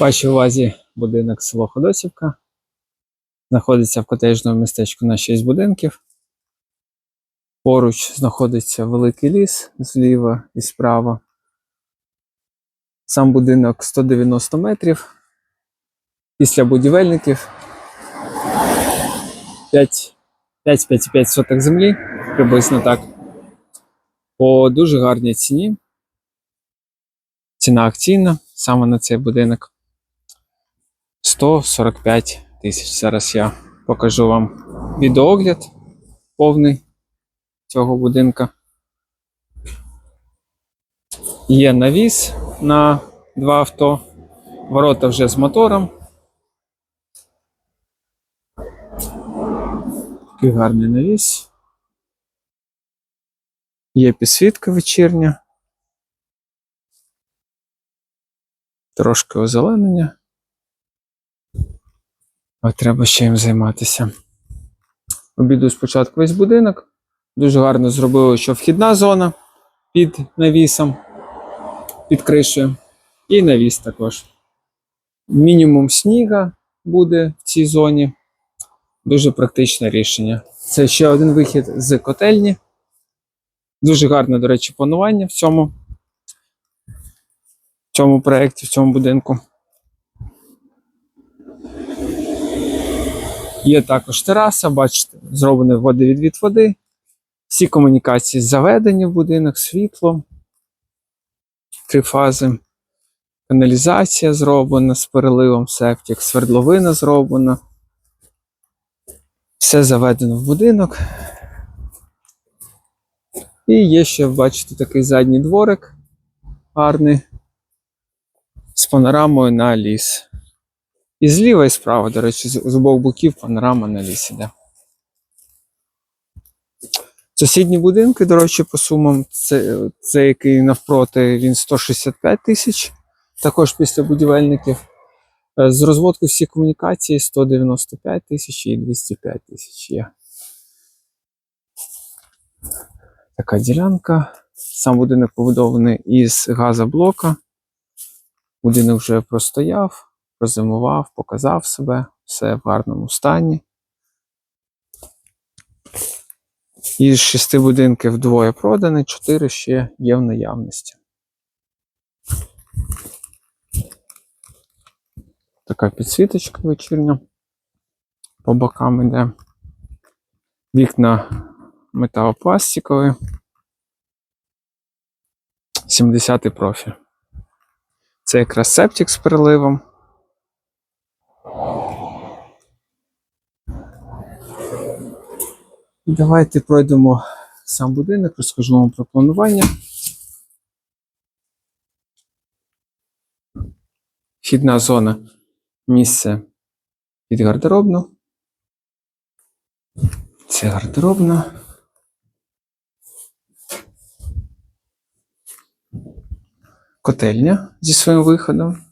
Вашій увазі будинок село Ходосівка. Знаходиться в котежному містечку на 6 будинків. Поруч знаходиться великий ліс зліва і справа. Сам будинок 190 метрів. Після будівельників 5 5-5 соток землі, приблизно так. По дуже гарній ціні. Ціна акційна саме на цей будинок. 145 тисяч. Зараз я покажу вам відеогляд повний цього будинка. Є навіс на два авто, ворота вже з мотором. Такий гарний навіс. Є підсвітка вечірня. Трошки озеленення. А треба ще їм займатися. Обіду спочатку весь будинок. Дуже гарно зробили, що вхідна зона під навісом, під кришею. І навіс також. Мінімум сніга буде в цій зоні. Дуже практичне рішення. Це ще один вихід з котельні. Дуже гарне, до речі, планування в цьому, в цьому проєкті, в цьому будинку. Є також тераса, бачите, зроблений водовідвід води. Всі комунікації заведені в будинок, світло, три фази. Каналізація зроблена з переливом септик, свердловина зроблена. Все заведено в будинок. І є ще, бачите, такий задній дворик гарний з панорамою на ліс. І зліва і справа, до речі, з обох боків панорама на ліс іде. Сусідні будинки, до речі, по сумам, це, це який навпроти, він 165 тисяч, також після будівельників. Е, З розводку всі комунікації 195 тисяч і 205 тисяч є. Така ділянка. Сам будинок побудований із газоблока. Будинок вже простояв, прозимував, показав себе, все в гарному стані. Із шести будинків двоє продані, чотири ще є в наявності. Така підсвіточка вечірня. По бокам йде. Вікна металопластикові. 70-й профіль. Це якраз септик з переливом. Давайте пройдемо сам будинок, розкажу вам про планування. Вхідна зона місце під гардеробну. Це гардеробна. Котельня зі своїм виходом.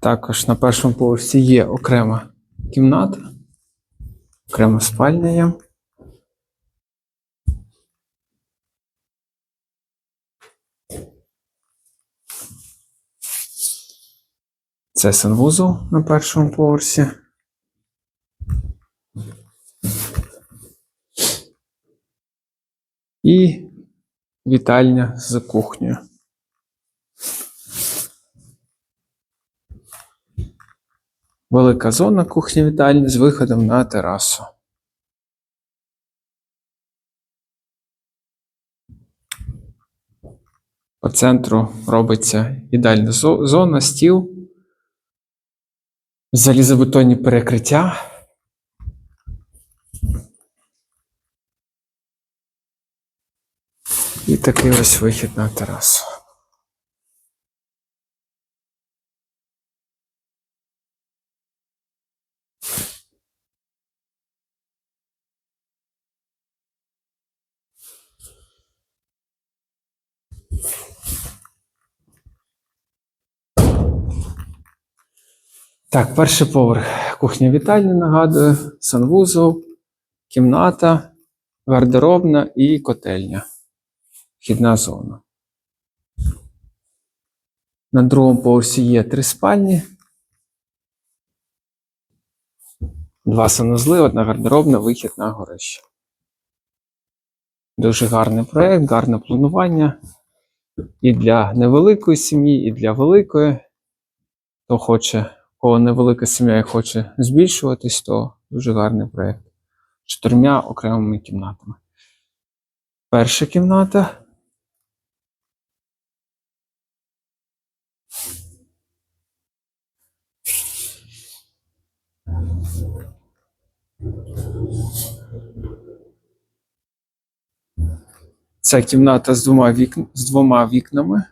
Також на першому поверсі є окрема кімната, окрема спальня є. Це санвузол на першому поверсі. І вітальня з кухнею. Велика зона кухні вітальні з виходом на терасу. По центру робиться ідеальна зона, стіл, залізобетонні перекриття. І такий ось вихід на терасу. Так, перший поверх. Кухня вітальня, нагадую, санвузол, кімната, гардеробна і котельня. Вхідна зона. На другому поверсі є три спальні. Два санузли, одна гардеробна, вихід на горище. Дуже гарний проєкт, гарне планування. І для невеликої сім'ї, і для великої. Хто хоче, кого невелика сім'я і хоче збільшуватись, то дуже гарний проєкт. Чотирма окремими кімнатами. Перша кімната. Ця кімната з двома, вікн... з двома вікнами.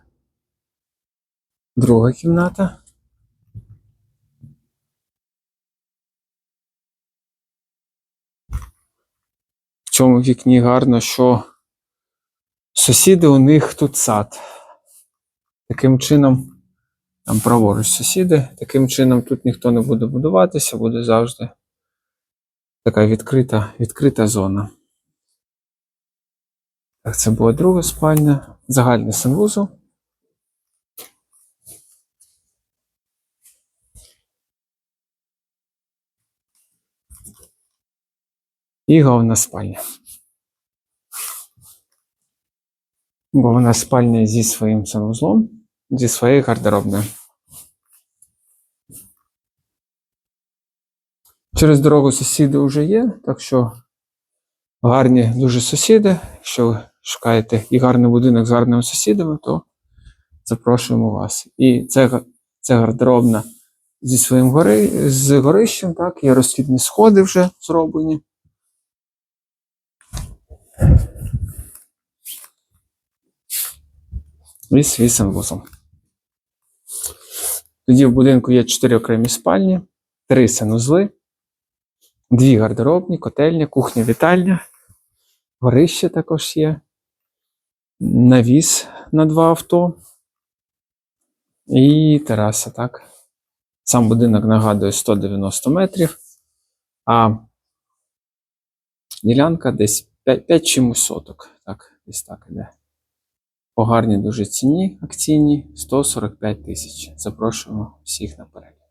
Друга кімната. В цьому вікні гарно, що сусіди у них тут сад. Таким чином, там праворуч сусіди, таким чином тут ніхто не буде будуватися, буде завжди така відкрита, відкрита зона. Так, це була друга спальня, загальний санвузол. І головна спальня. Головна спальня зі своїм санвузлом, зі своєю гардеробною. Через дорогу сусіди вже є, так що гарні дуже сусіди. Якщо шукаєте і гарний будинок з гарними сусідами, то запрошуємо вас. І це, це гардеробна зі своїм гори, з горищем, так, є розхідні сходи вже зроблені. І свій санвузол. Тоді в будинку є чотири окремі спальні, три санузли, дві гардеробні, котельня, кухня, вітальня. Горище також є. Навіс на два авто. І тераса, так. Сам будинок нагадує 190 метрів, а ділянка десь 5, 5 чимось соток. Так, десь так іде. По гарній дуже ціні акційні 145 тисяч. Запрошуємо всіх на перегляд.